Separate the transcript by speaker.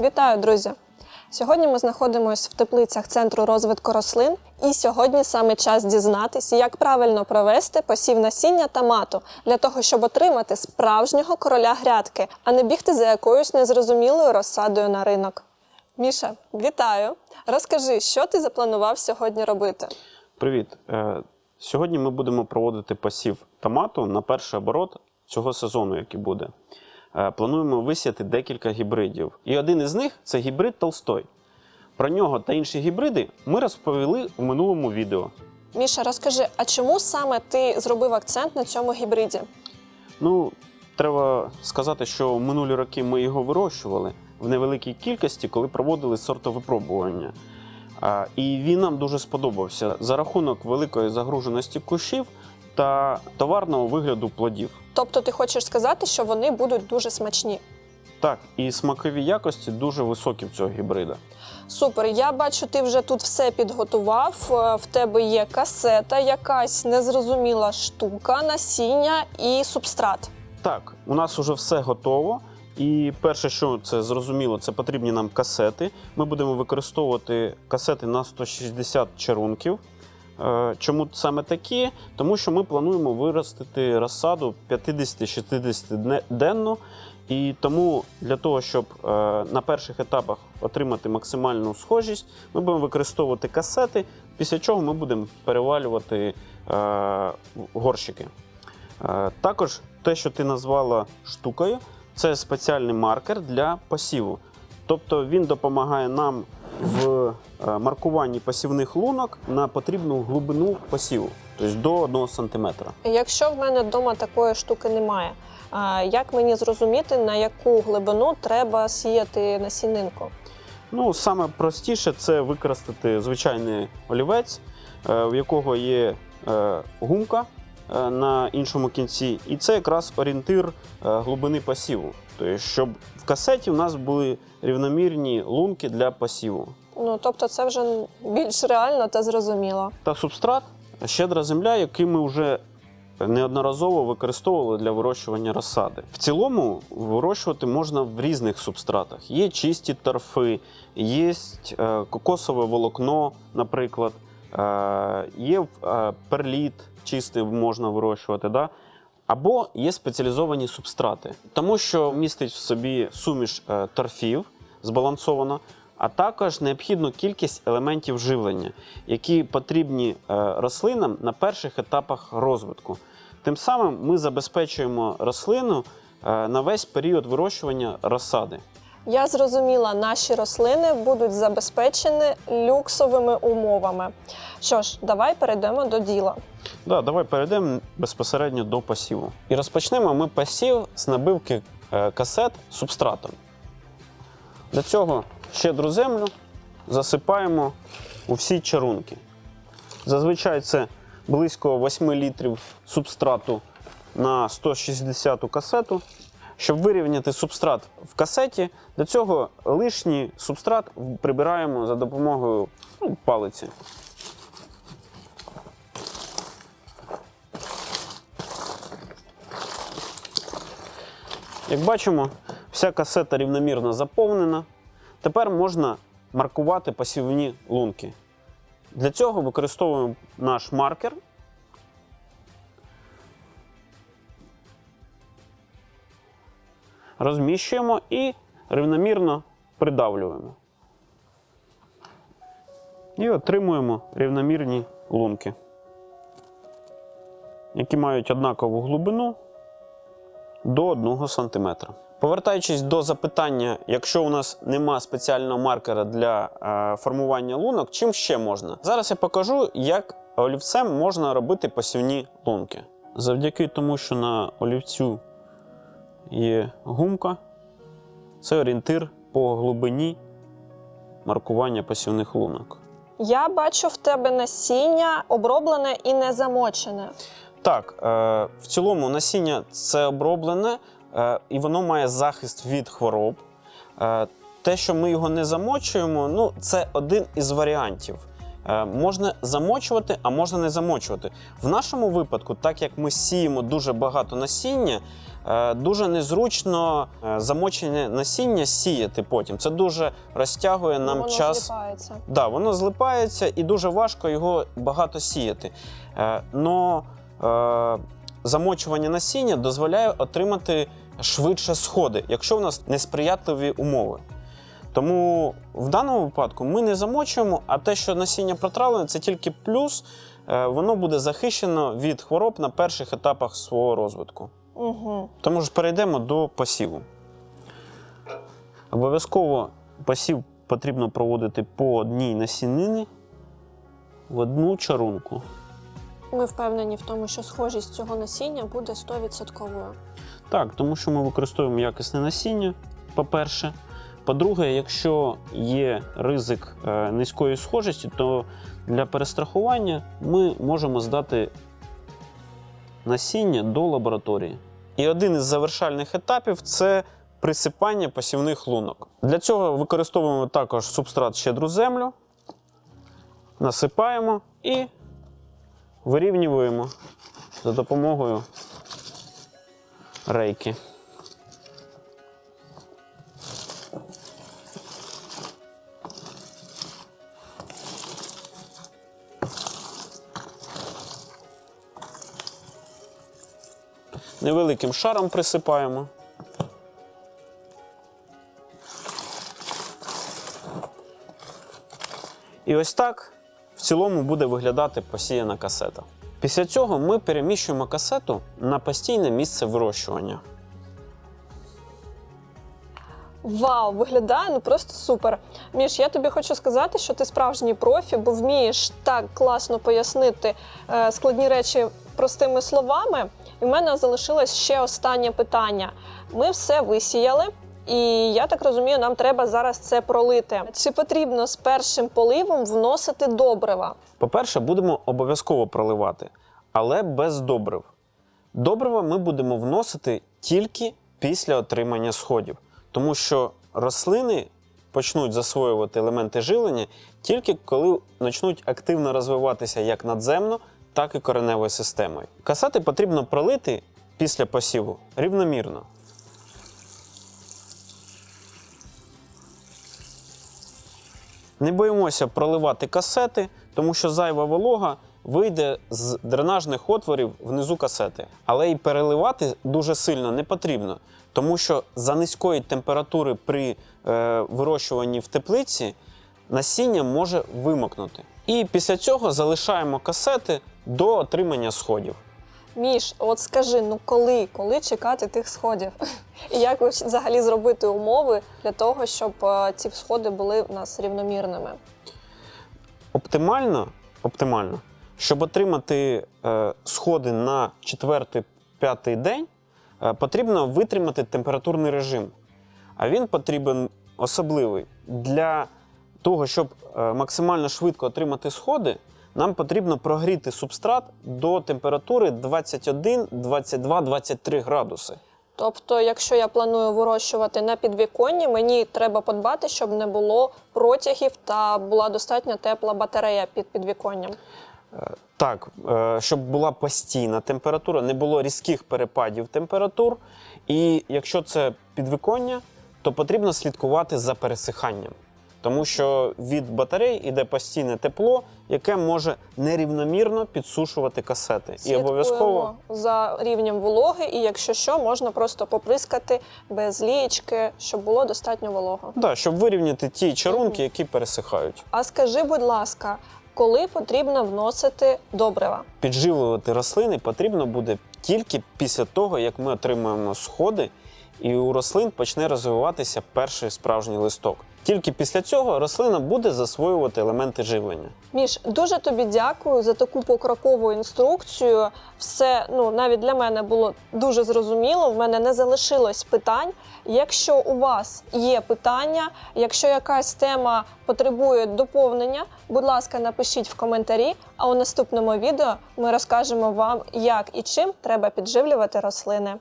Speaker 1: Вітаю, друзі! Сьогодні ми знаходимося в теплицях Центру розвитку рослин, і сьогодні саме час дізнатися, як правильно провести посів насіння томату для того, щоб отримати справжнього короля грядки, а не бігти за якоюсь незрозумілою розсадою на ринок. Міша, вітаю! Розкажи, що ти запланував сьогодні робити?
Speaker 2: Привіт. Е, Сьогодні ми будемо проводити посів томату на перший оборот цього сезону, який буде. Е, Плануємо висіяти декілька гібридів. І один із них це гібрид Толстой. Про нього та інші гібриди ми розповіли в минулому відео.
Speaker 1: Міша, розкажи, а чому саме ти зробив акцент на цьому гібриді?
Speaker 2: Ну, треба сказати, що минулі роки ми його вирощували в невеликій кількості, коли проводили сортовипробування. І він нам дуже сподобався за рахунок великої загруженості кущів та товарного вигляду плодів.
Speaker 1: Тобто ти хочеш сказати, що вони будуть дуже смачні?
Speaker 2: Так, і смакові якості дуже високі в цього гібрида.
Speaker 1: Супер, я бачу, ти вже тут все підготував. Е, В тебе є касета, якась незрозуміла штука, насіння і субстрат.
Speaker 2: Так, у нас уже все готово. І перше, що це зрозуміло, це потрібні нам касети. Ми будемо використовувати касети на 160 чарунків. Е, Чому саме такі? Тому що ми плануємо виростити розсаду 50-60 денно. І тому для того, щоб е, на перших етапах отримати максимальну схожість, ми будемо використовувати касети, після чого ми будемо перевалювати е, горщики. Також те, що ти назвала штукою, це спеціальний маркер для посіву. Тобто він допомагає нам в е, маркуванні посівних лунок на потрібну глибину посіву, тобто до 1 см.
Speaker 1: Якщо в мене вдома такої штуки немає, як мені зрозуміти, на яку глибину треба сіяти насінинку?
Speaker 2: Ну, саме простіше це використати звичайний олівець, е, в якого є е, гумка на іншому кінці, і це якраз орієнтир е, глибини посіву. Тобто, щоб в касеті у нас були рівномірні лунки для посіву.
Speaker 1: Ну тобто, це вже більш реально та зрозуміло.
Speaker 2: Та субстрат щедра земля, який ми вже неодноразово використовували для вирощування розсади. В цілому вирощувати можна в різних субстратах. Є чисті торфи, є е, кокосове волокно, наприклад, е, є е, перліт чистий можна вирощувати. Да? Або є спеціалізовані субстрати, тому що містить в собі суміш е, торфів збалансовано, а також необхідну кількість елементів живлення, які потрібні е, рослинам на перших етапах розвитку. Тим самим ми забезпечуємо рослину е, на весь період вирощування розсади.
Speaker 1: Я зрозуміла, наші рослини будуть забезпечені люксовими умовами. Що ж, давай перейдемо до діла.
Speaker 2: Да, давай перейдемо безпосередньо до посіву. І розпочнемо ми посів з набивки е, касет субстратом. Для цього щедру землю засипаємо у всі чарунки. Зазвичай це близько 8 літрів субстрату на 160 касету. Щоб вирівняти субстрат в касеті, для цього лишній субстрат прибираємо за допомогою ну, палиці. Як бачимо, вся касета рівномірно заповнена. Тепер можна маркувати посівні лунки. Для цього використовуємо наш маркер. Розміщуємо і рівномірно придавлюємо. І отримуємо рівномірні лунки, які мають однакову глибину до 1 см. Повертаючись до запитання, якщо у нас нема спеціального маркера для е, формування лунок, чим ще можна? Зараз я покажу, як олівцем можна робити посівні лунки. Завдяки тому, що на олівцю є гумка, це орієнтир по глибині маркування посівних лунок.
Speaker 1: Я бачу в тебе насіння оброблене і не замочене.
Speaker 2: Так, е, в цілому насіння це оброблене е, і воно має захист від хвороб. Е, те, що ми його не замочуємо, ну це один із варіантів. Е, можна замочувати, а можна не замочувати. В нашому випадку, так як ми сіємо дуже багато насіння, е, дуже незручно е, замочене насіння сіяти потім. Це дуже розтягує нам
Speaker 1: Воно
Speaker 2: час.
Speaker 1: злипається.
Speaker 2: Да, воно злипається і дуже важко його багато сіяти. Но замочування насіння дозволяє отримати швидше сходи, якщо в нас несприятливі умови. Тому в даному випадку ми не замочуємо, а те, що насіння протравлене, це тільки плюс. Е, Воно буде захищено від хвороб на перших етапах свого розвитку.
Speaker 1: Угу.
Speaker 2: Тому ж перейдемо до посіву. Обов'язково посів потрібно проводити по одній насіннині в одну чарунку.
Speaker 1: Ми впевнені в тому, що схожість цього насіння буде 100%.
Speaker 2: Так, тому що ми використовуємо якісне насіння, по-перше. По-друге, якщо є ризик е, низької схожості, то для перестрахування ми можемо здати насіння до лабораторії. І один із завершальних етапів це присипання посівних лунок. Для цього використовуємо також субстрат щедру землю, насипаємо і вирівнюємо за допомогою рейки. Невеликим шаром присипаємо. І ось так в цілому буде виглядати посіяна касета. Після цього ми переміщуємо касету на постійне місце вирощування.
Speaker 1: Вау, виглядає ну просто супер. Міш, я тобі хочу сказати, що ти справжній профі, бо вмієш так класно пояснити е, складні речі простими словами. І в мене залишилось ще останнє питання. Ми все висіяли, і я так розумію, нам треба зараз це пролити. Чи потрібно з першим поливом вносити добрива?
Speaker 2: По-перше, будемо обов'язково проливати, але без добрив. Добрива ми будемо вносити тільки після отримання сходів, тому що рослини почнуть засвоювати елементи живлення тільки коли почнуть активно розвиватися як надземно, так і кореневою системою. Касати потрібно пролити після посіву рівномірно. Не боїмося проливати касети, тому що зайва волога вийде з дренажних отворів внизу касети. Але і переливати дуже сильно не потрібно, тому що за низької температури при е, вирощуванні в теплиці насіння може вимокнути. І після цього залишаємо касети до отримання сходів.
Speaker 1: Міш, от скажи, ну коли, коли чекати тих сходів? І як взагалі зробити умови для того, щоб е, ці сходи були в нас рівномірними?
Speaker 2: Оптимально, оптимально, щоб отримати е, сходи на 4-5 день, е, потрібно витримати температурний режим. А він потрібен особливий. Для того, щоб е, максимально швидко отримати сходи, нам потрібно прогріти субстрат до температури 21, 22, 23 градуси.
Speaker 1: Тобто, якщо я планую вирощувати на підвіконні, мені треба подбати, щоб не було протягів та була достатньо тепла батарея під підвіконням.
Speaker 2: Так, е, щоб була постійна температура, не було різких перепадів температур. І якщо це підвіконня, то потрібно слідкувати за пересиханням. Тому що від батарей іде постійне тепло, яке може нерівномірно підсушувати касети. І обов'язково
Speaker 1: за рівнем вологи, і якщо що, можна просто поприскати без лієчки, щоб було достатньо волого.
Speaker 2: да, щоб вирівняти ті чарунки, які пересихають.
Speaker 1: А скажи, будь ласка, коли потрібно вносити добрива?
Speaker 2: Підживлювати рослини потрібно буде тільки після того, як ми отримаємо сходи, і у рослин почне розвиватися перший справжній листок. Тільки після цього рослина буде засвоювати елементи живлення.
Speaker 1: Міш, дуже тобі дякую за таку покрокову інструкцію. Все ну навіть для мене було дуже зрозуміло. В мене не залишилось питань. Якщо у вас є питання, якщо якась тема потребує доповнення, будь ласка, напишіть в коментарі. А у наступному відео ми розкажемо вам, як і чим треба підживлювати рослини.